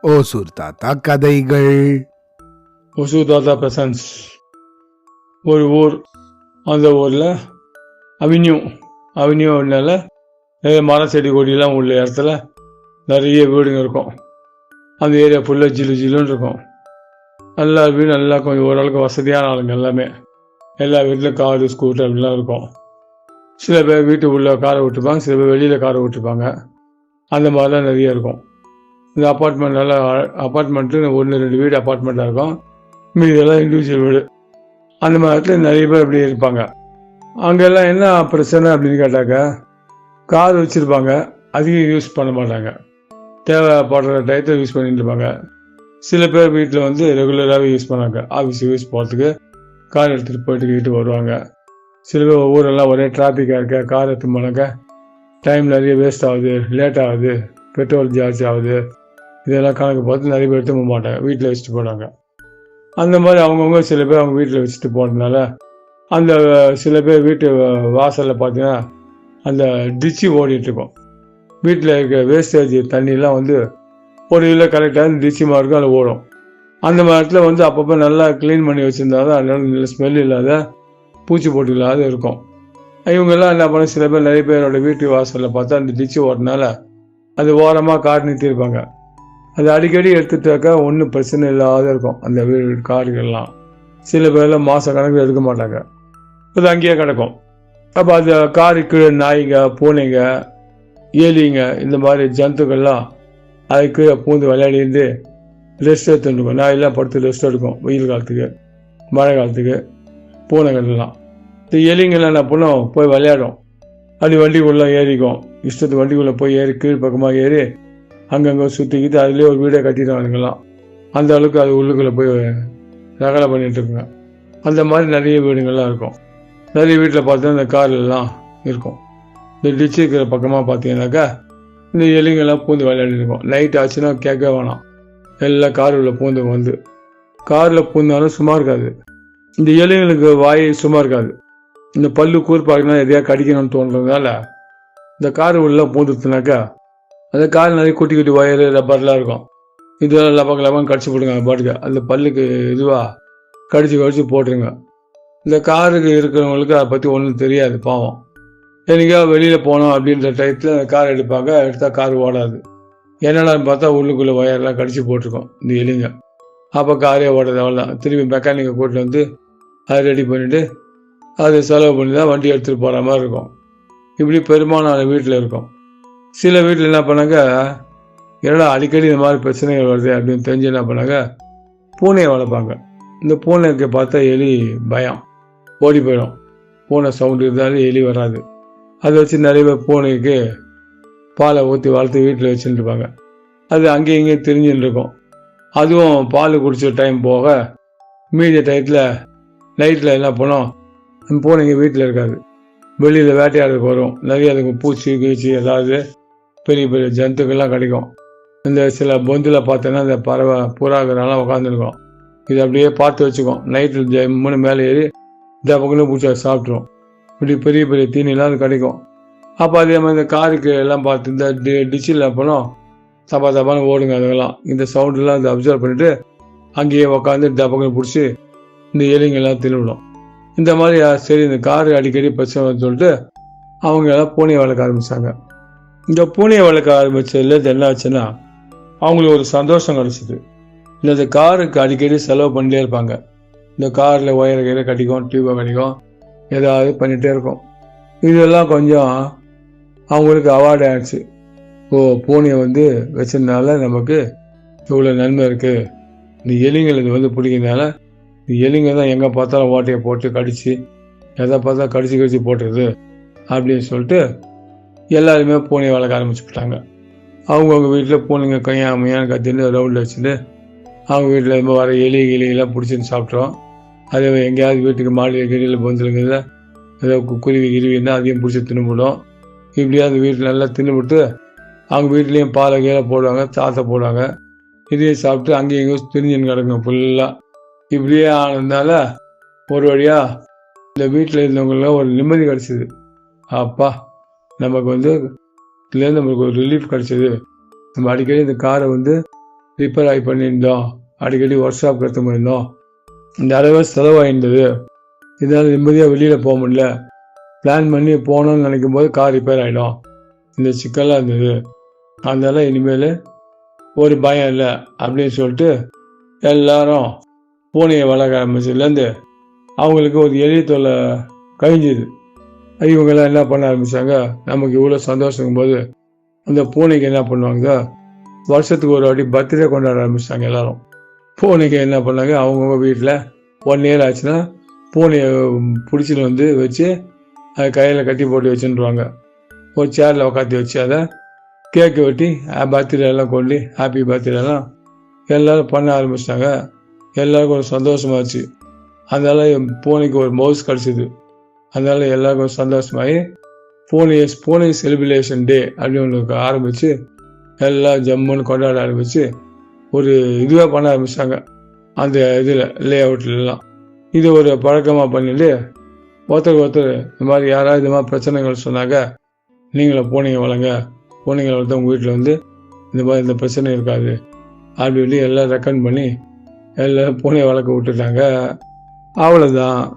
ஓசூர் தாத்தா கதைகள். ஒசூ தாத்தா பிரசன்ஸ். ஒரு ஊர் அந்த ஊரில் அவென்யூ அவென்யூனால நிறைய மரம் செடி கொடியெல்லாம் உள்ள இடத்துல நிறைய வீடுங்க இருக்கும். அந்த ஏரியா ஃபுல்லாக ஜிலு ஜிலுன்னு இருக்கும். எல்லா வீடும் நல்லா கொஞ்சம் ஓரளவுக்கு வசதியான ஆளுங்க எல்லாமே. எல்லா வீட்லையும் காரு ஸ்கூட்டர் அப்படிலாம் இருக்கும். சில பேர் வீட்டு உள்ள காரை விட்டுருப்பாங்க சில பேர் வெளியில் காரை விட்டுருப்பாங்க அந்த மாதிரிலாம் நிறைய இருக்கும். இந்த அப்பார்ட்மெண்ட் நல்லா அப்பார்ட்மெண்ட்டு ஒன்று ரெண்டு வீடு அப்பார்ட்மெண்ட்டாக இருக்கும். மீதெல்லாம் இண்டிவிஜுவல் வீடு. அந்த மாதிரி இடத்துல நிறைய பேர் அப்படி இருப்பாங்க. அங்கெல்லாம் என்ன பிரச்சனை அப்படின்னு கேட்டாக்க கார் வச்சுருப்பாங்க. அதிகம் யூஸ் பண்ண மாட்டாங்க. தேவைப்படுற டயத்தை யூஸ் பண்ணிட்டு இருப்பாங்க. சில பேர் வீட்டில் வந்து ரெகுலராகவே யூஸ் பண்ணாங்க ஆஃபீஸ் யூஸ் போகிறதுக்கு கார் எடுத்துகிட்டு போயிட்டு வீட்டு வருவாங்க. சில பேர் ஊரெல்லாம் ஒரே டிராஃபிக்காக இருக்க கார் எடுத்து போனாக்க டைம் நிறைய வேஸ்ட் ஆகுது லேட் ஆகுது பெட்ரோல் ஜாஸ்தி ஆகுது. இதெல்லாம் கணக்கு பார்த்து நிறைய பேர் எடுத்து போக மாட்டாங்க வீட்டில் வச்சுட்டு போனாங்க. அந்த மாதிரி அவங்கவுங்க சில பேர் அவங்க வீட்டில் வச்சுட்டு போனதுனால அந்த சில பேர் வீட்டு வாசலில் பார்த்தீங்கன்னா அந்த டிச்சு ஓடிட்டுருக்கோம். வீட்டில் இருக்க வேஸ்டேஜ் தண்ணிலாம் வந்து ஒரு இதில் கரெக்டாக டிச்சு மாதிரி அதில் ஓடும். அந்த மாதிரி இடத்துல வந்து அப்பப்போ நல்லா க்ளீன் பண்ணி வச்சுருந்தா தான் அதனால ஸ்மெல் இல்லாத பூச்சி போட்டு இல்லாத இருக்கும். இவங்கெல்லாம் என்ன பண்ண சில பேர் நிறைய பேரோட வீட்டு வாசலில் பார்த்தா அந்த டிச்சு ஓட்டினால அது ஓரமாக கார் நிறுத்தியிருப்பாங்க அது அடிக்கடி எடுத்துட்டாக்கா ஒன்றும் பிரச்சனை இல்லாத இருக்கும் அந்த வீடு கார்கள்லாம் சில பேர்லாம் மாத கணக்கில் எடுக்க மாட்டாங்க. அது அங்கேயே கிடக்கும். அப்போ அது காரு கீழே நாய்ங்க பூனைங்க ஏலிங்க இந்த மாதிரி ஜந்துக்கள்லாம் அதுக்கு பூந்து விளையாடிந்து ரெஸ்ட் எடுத்துருக்கும் நாயெல்லாம் படுத்து ரெஸ்ட் எடுக்கும் வெயில் காலத்துக்கு மழை காலத்துக்கு பூனைகள்லாம். இந்த எலிங்கெல்லாம் என்ன பண்ணும்? போய் விளையாடும். அது வண்டிக்குள்ளே ஏறிக்கும். இஷ்டத்து வண்டிக்குள்ளே போய் ஏறி கீழ் பக்கமாக ஏறி அங்கங்கே சுற்றிக்கிட்டு அதுலேயே ஒரு வீடை கட்டிடுவானுங்களாம். அந்த அளவுக்கு அது உள்ளுக்குள்ளே போய் ரகலை பண்ணிட்டு இருக்குங்க. அந்த மாதிரி நிறைய வீடுங்கள்லாம் இருக்கும். நிறைய வீட்டில் பார்த்தா இந்த கார்லாம் இருக்கும். இந்த டிச்சு இருக்கிற பக்கமாக பார்த்தீங்கன்னாக்கா இந்த எலிங்கெல்லாம் பூந்து விளையாடி இருக்கும். நைட் ஆச்சுன்னா கேட்க வேணாம். எல்லாம் கார் உள்ள பூந்து வந்து. காரில் பூந்தாலும் சும்மா இருக்காது. இந்த எலிங்களுக்கு வாய் சும்மா இருக்காது. இந்த பல்லு கூர்ப்பாக்கினா எதையா கடிக்கணும்னு தோன்றதுனால இந்த கார் உள்ள பூந்துச்சுனாக்கா அந்த கார் நிறைய குட்டி குட்டி ஒயரு ரப்பர்லாம் இருக்கும். இதெல்லாம் லபக்கு லபம் கடிச்சு போடுங்க பாட்டுக்கு. அந்த பல்லுக்கு இதுவாக கடிச்சு கடிச்சு போட்டுருங்க. இந்த காருக்கு இருக்கிறவங்களுக்கு அதை பற்றி ஒன்றும் தெரியாது பாவம். என்னைக்கா வெளியில் போனோம் அப்படின்ற டயத்தில் அந்த கார் எடுப்பாங்க எடுத்தால் கார் ஓடாது. என்னடான்னு பார்த்தா உள்ளுக்குள்ளே ஒயர்லாம் கடிச்சு போட்டிருக்கோம் இந்த எலிங்க. அப்போ காரே ஓடாது அவ்வளோதான் திரும்பி மெக்கானிக்கை கூட்டிட்டு வந்து அதை ரெடி பண்ணிவிட்டு அது செலவு பண்ணி தான் வண்டி எடுத்துகிட்டு போகிற மாதிரி இருக்கும். இப்படி பெரும்பாலான வீட்டில் இருக்கும். சில வீட்டில் என்ன பண்ணாங்க? என்னடா அடிக்கடி இந்த மாதிரி பிரச்சனைகள் வருது அப்படின்னு தெரிஞ்சு என்ன பண்ணாங்க? பூனையை வளர்ப்பாங்க. இந்த பூனைக்கு பார்த்தா எலி பயம். ஓடி போயிடும். பூனை சவுண்டு இருந்தாலும் எலி வராது. அதை வச்சு நிறைய பேர் பூனைக்கு பாலை ஊற்றி வளர்த்து வீட்டில் வச்சுட்டு இருப்பாங்க. அது அங்கேயும் இங்கேயும் திரிஞ்சுட்டு இருக்கும். அதுவும் பால் குடிச்ச டைம் போக மீதி டயத்தில் நைட்டில் என்ன பண்ணோம்? அந்த இங்கே வீட்டில் இருக்காது. வெளியில் வேட்டையாடுறதுக்கு வரும் நிறைய அதுக்கு பூச்சி கீச்சி ஏதாவது பெரிய பெரிய ஜந்துக்கள்லாம் கிடைக்கும். இந்த சில பொந்தில் பார்த்தோன்னா இந்த பறவை புறாக்கிறனால உட்காந்துருக்கும் இது அப்படியே பார்த்து வச்சுக்கோம். நைட்டில் ஜம்முன்னு மேலே ஏறி இந்த பக்கம் பூச்சி அதை சாப்பிட்ரும் இப்படி பெரிய பெரிய தீனிலாம் அது கிடைக்கும். அப்போ அதே மாதிரி இந்த காருக்கு எல்லாம் பார்த்து இந்த டி டிச்சில் அப்போலாம் தப்பா தப்பான்னு ஓடுங்க அதெல்லாம். இந்த சவுண்டெல்லாம் அதை அப்சர்வ் பண்ணிட்டு அங்கேயே உட்காந்து டபக்குன்னு பிடிச்சி இந்த எலிங்கெல்லாம் திருவிடும் இந்த மாதிரி சரி இந்த காரு அடிக்கடி பிரச்சனை சொல்லிட்டு அவங்க எல்லாம் பூனையை வளர்க்க ஆரம்பித்தாங்க இந்த பூனையை வளர்க்க ஆரம்பித்ததுலேருந்து இது என்ன ஆச்சுன்னா அவங்களுக்கு ஒரு சந்தோஷம் கிடச்சிது. இல்லை இந்த காருக்கு அடிக்கடி செலவு பண்ணிட்டே இருப்பாங்க. இந்த காரில் ஒயர் கயிறு கட்டிக்கும் டியூபை கட்டிக்கும் ஏதாவது பண்ணிகிட்டே இருக்கும். இதெல்லாம் கொஞ்சம் அவங்களுக்கு அவார்டு ஆயிடுச்சு. ஓ பூனையை வந்து வச்சதுனால நமக்கு இவ்வளோ நன்மை இருக்குது இந்த எலிங்களுக்கு வந்து பிடிக்கிறதுனால எலிங்க தான் எங்கே பார்த்தாலும் ஓட்டையை போட்டு கடிச்சு எதை பார்த்தா கடிச்சு கடிச்சு போட்டுருது அப்படின்னு சொல்லிட்டு எல்லாருமே பூனையை வளர்க்க ஆரம்பிச்சுட்டாங்க அவங்கவுங்க வீட்டில் பூனைங்க கையாமையான்னு கத்தின்னு ரவுண்டில் வச்சுட்டு அவங்க வீட்டில் இருந்து வர எலி கிளியெல்லாம் பிடிச்சின்னு சாப்பிட்றோம் அதே மாதிரி எங்கேயாவது வீட்டுக்கு மாடி கீழில் வந்துருக்குது ஏதோ கு- குருவி கிருவின்னா அதையும் பிடிச்சி தின்னுபிடும் இப்படியே அந்த வீட்டில் நல்லா தின்னுபிட்டு அவங்க வீட்லேயும் பாலை கீழே போடுவாங்க சாத்தை போடுவாங்க. இதையும் சாப்பிட்டு அங்கேயும் இங்கேயும் திரிஞ்சுன்னு கிடக்கும் ஃபுல்லாக இப்படியே ஆனதுனால ஒரு வழியாக இந்த வீட்டில் இருந்தவங்களாம் ஒரு நிம்மதி கிடச்சிது. அப்பா நமக்கு வந்து இதுலேருந்து நம்மளுக்கு ஒரு ரிலீஃப் கிடச்சிது. நம்ம அடிக்கடி இந்த காரை வந்து ரிப்பேர் ஆகி பண்ணியிருந்தோம். அடிக்கடி ஒர்க் ஷாப் எடுத்து முடியிருந்தோம் இந்த அளவு செலவாயிருந்தது இதனால் நிம்மதியாக வெளியில் போக முடியல. பிளான் பண்ணி போகணும்னு நினைக்கும் போது கார் ரிப்பேர் ஆகிடும் இந்த சிக்கலாக இருந்தது. அதனால் இனிமேல் ஒரு பயம் இல்லை அப்படின்னு சொல்லிட்டு எல்லாரும் பூனையை வளர்க்க ஆரம்பிச்சதுலேருந்து அவங்களுக்கு ஒரு எளிய தொல்லை கழிஞ்சுது. இவங்கெல்லாம் என்ன பண்ண ஆரம்பித்தாங்க நமக்கு இவ்வளோ சந்தோஷங்கும் போது அந்த பூனைக்கு என்ன பண்ணுவாங்க? வருஷத்துக்கு ஒரு வாட்டி பர்த்டே கொண்டாட ஆரம்பிச்சிட்டாங்க எல்லாரும். பூனைக்கு என்ன பண்ணாங்க? அவங்கவுங்க வீட்டில் ஒன் இயர் ஆச்சுன்னா பூனையை பிடிச்சிட்டு வந்து வச்சு அதை கையில் கட்டி போட்டு வச்சுருவாங்க. ஒரு சேரில் உக்காத்தி வச்சு அதை கேக்கு வெட்டி பர்த்டே எல்லாம் கொண்டு ஹாப்பி பர்த்டே எல்லாம் பண்ண ஆரம்பிச்சிட்டாங்க எல்லாருக்கும் ஒரு சந்தோஷமாச்சு. அதனால என் பூனைக்கு ஒரு மவுஸ் கிடச்சிது. அதனால எல்லாருக்கும் சந்தோஷமாகி பூனை பூனை செலிப்ரேஷன் டே அப்படின்னு ஒன்று ஆரம்பித்து எல்லாம் ஜம்முன்னு கொண்டாட ஆரம்பித்து ஒரு இதுவாக பண்ண ஆரம்பிச்சாங்க. அந்த இதில் லே அவுட்லலாம் இது ஒரு பழக்கமாக பண்ணிட்டு ஒருத்தர் ஒருத்தர் இந்த மாதிரி யாராவது இந்த மாதிரி பிரச்சனைகள் சொன்னாங்க நீங்களும் பூனைங்க வளங்க. பூனைங்களை வளர்த்து உங்கள் வீட்டில் வந்து இந்த மாதிரி இந்த பிரச்சனை இருக்காது. அப்படி இப்படி எல்லாம் ரெக்கமெண்ட் பண்ணி எல்லாம் பூனை வளர்க்க விட்டுட்டாங்க. அவ்வளோதான்